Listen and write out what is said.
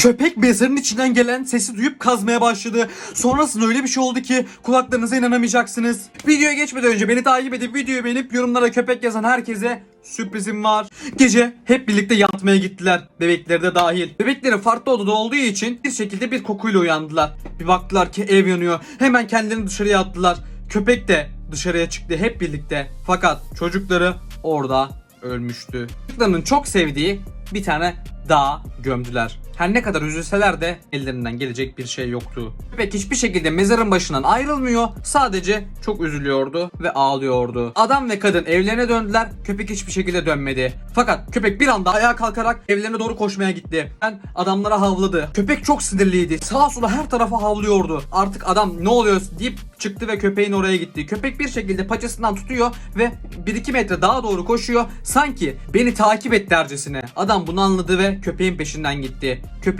Köpek mezarın içinden gelen sesi duyup kazmaya başladı. Sonrasında öyle bir şey oldu ki kulaklarınıza inanamayacaksınız. Videoya geçmeden önce beni takip edip videoyu beğenip yorumlara köpek yazan herkese sürprizim var. Gece hep birlikte yatmaya gittiler. Bebekleri de dahil. Bebekleri farklı odada olduğu için bir şekilde bir kokuyla uyandılar. Bir baktılar ki ev yanıyor. Hemen kendilerini dışarıya attılar. Köpek de dışarıya çıktı hep birlikte. Fakat çocukları orada ölmüştü. Çocuklarının çok sevdiği bir tane dağa gömdüler. Her ne kadar üzülseler de ellerinden gelecek bir şey yoktu. Köpek hiçbir şekilde mezarın başından ayrılmıyor. Sadece çok üzülüyordu ve ağlıyordu. Adam ve kadın evlerine döndüler. Köpek hiçbir şekilde dönmedi. Fakat köpek bir anda ayağa kalkarak evlerine doğru koşmaya gitti. Ben adamlara havladı. Köpek çok sinirliydi. Sağa sola her tarafa havlıyordu. Artık adam ne oluyor deyip çıktı ve köpeğin oraya gitti. Köpek bir şekilde paçasından tutuyor ve 1-2 metre daha doğru koşuyor. Sanki beni takip et dercesine. Adam bunu anladı ve köpeğin peşinden gitti. Köpe